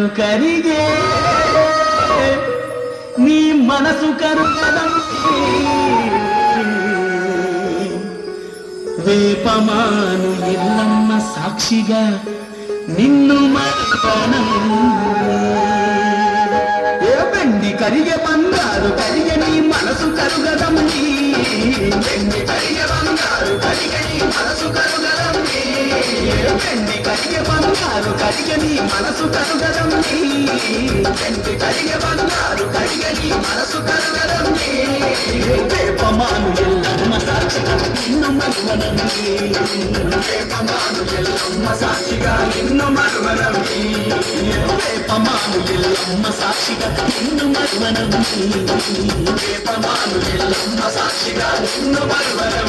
కరుగదు కరిగే నీ మనసు కరుగదమ్మి వేపమాను ఎల్లమ్మ సాక్షిగా నిన్ను మరణం కరిగే బంగారు కరిగే నీ మనసు కరుగదమ్మి వెండి కరిగే బంగారు కరిగే నీ మనసు కరుగ వెండి కరిగే బంగారు కరిగే నీ మనసు కరుగదమ్మి వెండి కరిగే బంగారు కరిగే నీ మనసు కరుగదమ్మి వేపమాను ఎల్లమ్మ సాక్షిగా నిన్ను మరువనమ్మి వేపమాను ఎల్లమ్మ సాక్షిగా నిన్ను మరువనం వేపమాను ఎల్లమ్మ సాక్షిగా నిన్ను మరువనం వేపమాను ఎల్లమ్మ సాక్షిగా నిన్ను మరువనం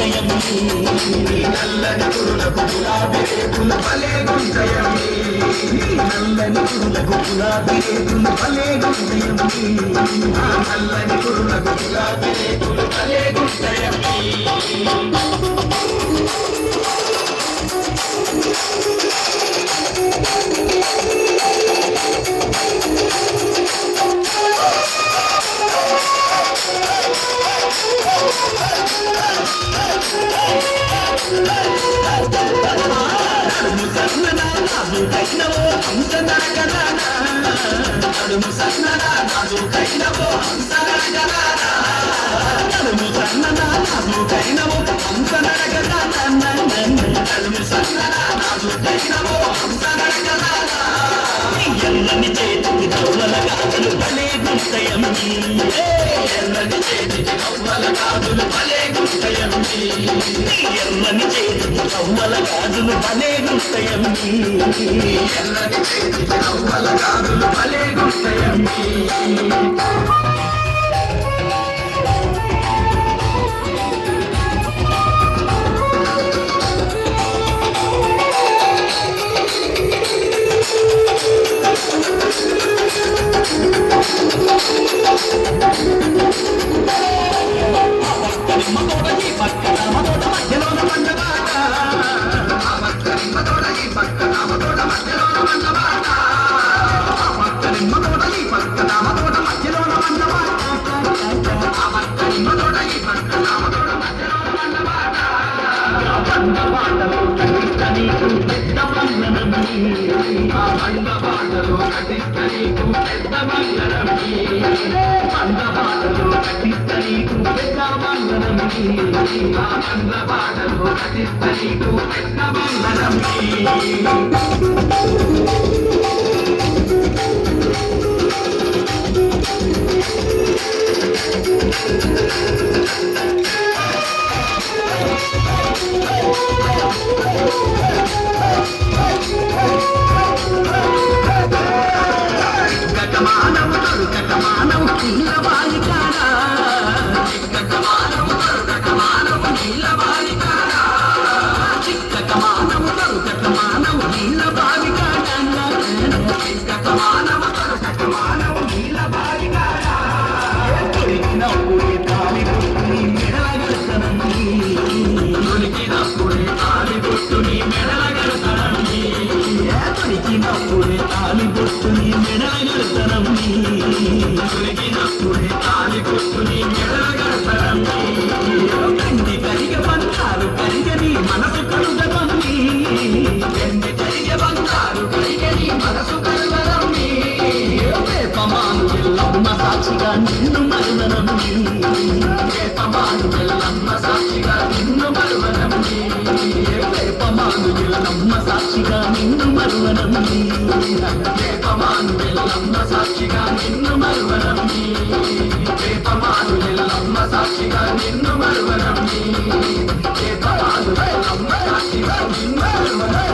నాలుగు చెప్పుల ఇంగమూర్తిదా కలువ కన్నుల నాలుగు చెప్పుల ఇంగమూర్తిదా కలువ కన్నుల నాలుగు చెప్పుల ఇంగమూర్తిదా కలువ కన్నుల నాలుగు చెప్పుల ఇంగమూర్తిదా నల్లని కురులకు గులాబీ భలే గుంటయమ్మి నల్లని కురులకు గులాబీ రేకులు భలే గుంటయమ్మి నల్లని కురులకు గులాబీ రేకులు భలే గుంటయమ్మి ఆ నల్లని కురులకు గులాబీ. రేకులు భలే గుంటయమ్మి ఎల్లని సన్నన నాజుకైనవో హంస బలే నడుము ఎల్లని నాజుకైనవో గాజులు భలే నడుము సన్నన చేతులు హంస గాజులు భలే సన్నన నాజుకైనవో హంస ఎల్లని కవ్వల గాజులు భలే గుంటయమ్మి Thank you. కవ్వల గాజులు భలే గుంటయమ్మి ఎల్లని చేతికి కవ్వల గాజులు భలే గుంటయమ్మి ఎల్లని చేతికి కవ్వల గాజులు భలే గుంటయమ్మి దొరికినప్పుడే Africa, వెల్లమ్మ సాక్షిగా నిన్ను మరువనమ్మి దీపమాను వెల్లమ్మ సాక్షిగా నిన్ను మరువనమ్మి దీపమాను వెల్లమ్మ సాక్షిగా నిన్ను మరువనమ్మి దీపమాను వెల్లమ్మ సాక్షిగా నిన్ను మరువనమ్మి.